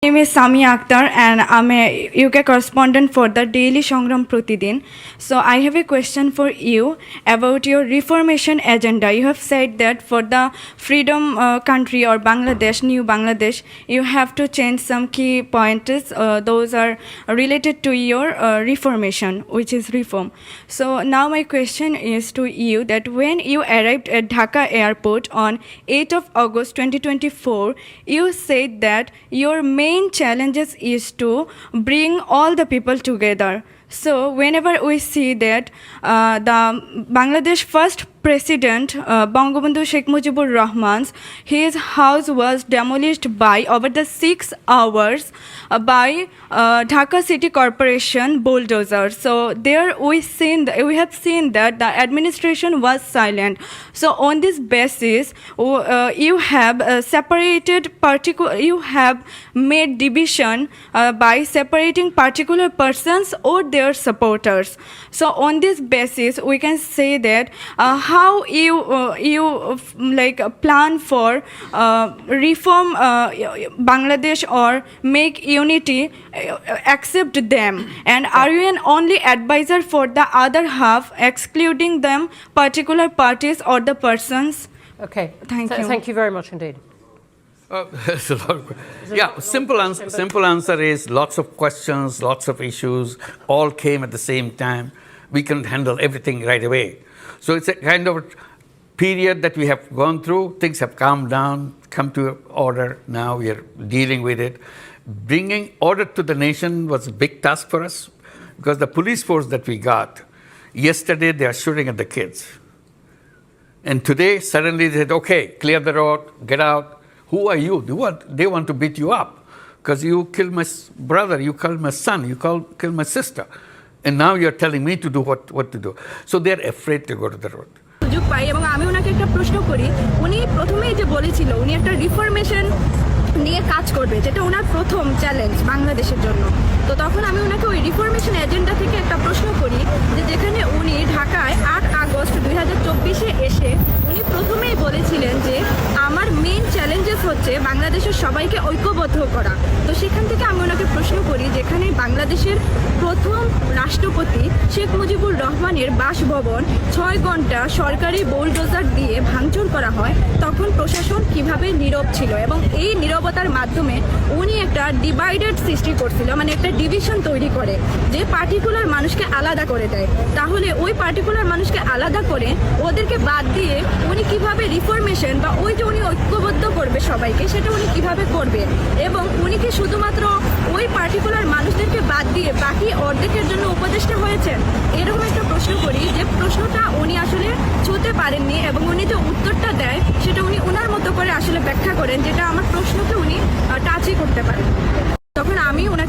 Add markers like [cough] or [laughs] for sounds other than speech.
name is Sami Akhtar and I'm a UK correspondent for the Daily Shongram Pratidin. So I have a question for you about your reformation agenda. You have said that for the freedom uh, country or Bangladesh, new Bangladesh, you have to change some key pointers. Uh, those are related to your uh, reformation, which is reform. So now my question is to you that when you arrived at Dhaka airport on 8th of August 2024, you said that your main challenges is to bring all the people together. So whenever we see that uh, the Bangladesh first president uh, Bangabandhu Sheikh Mujibur Rahman's his house was demolished by over the six hours uh, by uh, Dhaka City Corporation bulldozer. So there we seen we have seen that the administration was silent. So on this basis, uh, you have uh, separated particular you have made division uh, by separating particular persons or supporters. So on this basis, we can say that uh, how you uh, you like plan for uh, reform uh, Bangladesh or make unity uh, accept them, and are you an only advisor for the other half, excluding them particular parties or the persons? Okay. Thank Th- you. Thank you very much indeed. [laughs] Uh, a lot of- yeah, simple answer. Simple answer is lots of questions, lots of issues, all came at the same time. We can handle everything right away. So it's a kind of period that we have gone through. Things have calmed down, come to order. Now we are dealing with it. Bringing order to the nation was a big task for us because the police force that we got yesterday they are shooting at the kids. And today, suddenly they said, okay, clear the road, get out. Who are you? They want, they want to beat you up because you killed my s- brother, you killed my son, you call, killed my sister. And now you're telling me to do what, what to do. So they're afraid to go to the road. সুযোগ পাই এবং আমি ওনাকে একটা প্রশ্ন করি উনি প্রথমেই যে বলেছিল উনি একটা রিফরমেশন নিয়ে কাজ করবে যেটা ওনার প্রথম চ্যালেঞ্জ বাংলাদেশের জন্য তো তখন আমি ওনাকে ওই রিফরমেশন এজেন্ডা থেকে একটা প্রশ্ন করি যে যেখানে উনি হচ্ছে বাংলাদেশের সবাইকে ঐক্যবদ্ধ করা। তো সেখান থেকে আমি ওনাকে প্রশ্ন করি, যেখানে বাংলাদেশের প্রথম রাষ্ট্রপতি শেখ মুজিবুর রহমানের বাসভবন ছয় ঘণ্টা সরকারি বোলডোজার দিয়ে ভাঙচুর করা হয় তখন প্রশাসন কীভাবে নীরব ছিল এবং এই নীরবতার মাধ্যমে উনি একটা ডিভাইডেড সৃষ্টি করছিল মানে একটা ডিভিশন তৈরি করে, যে পার্টিকুলার মানুষকে আলাদা করে দেয়। তাহলে ওই পার্টিকুলার মানুষকে আলাদা করে ওদেরকে বাদ দিয়ে উনি কীভাবে রিফরমেশন বা ওই যে উনি ঐক্যবদ্ধ করবে সবাইকে, সেটা উনি কীভাবে করবে? এবং উনি কি শুধুমাত্র ওই পার্টিকুলার মানুষদেরকে বাদ দিয়ে বাকি অর্ধেকের জন্য উপদেষ্টা হয়েছেন? এরকম একটা প্রশ্ন করি যে প্রশ্নটা উনি আসলে ছুঁতে পারেননি এবং উনি যে উত্তরটা দেয় করেন যেটা আমার প্রশ্নকে উনি টাচই করতে পারেন। তখন আমি ওনাকে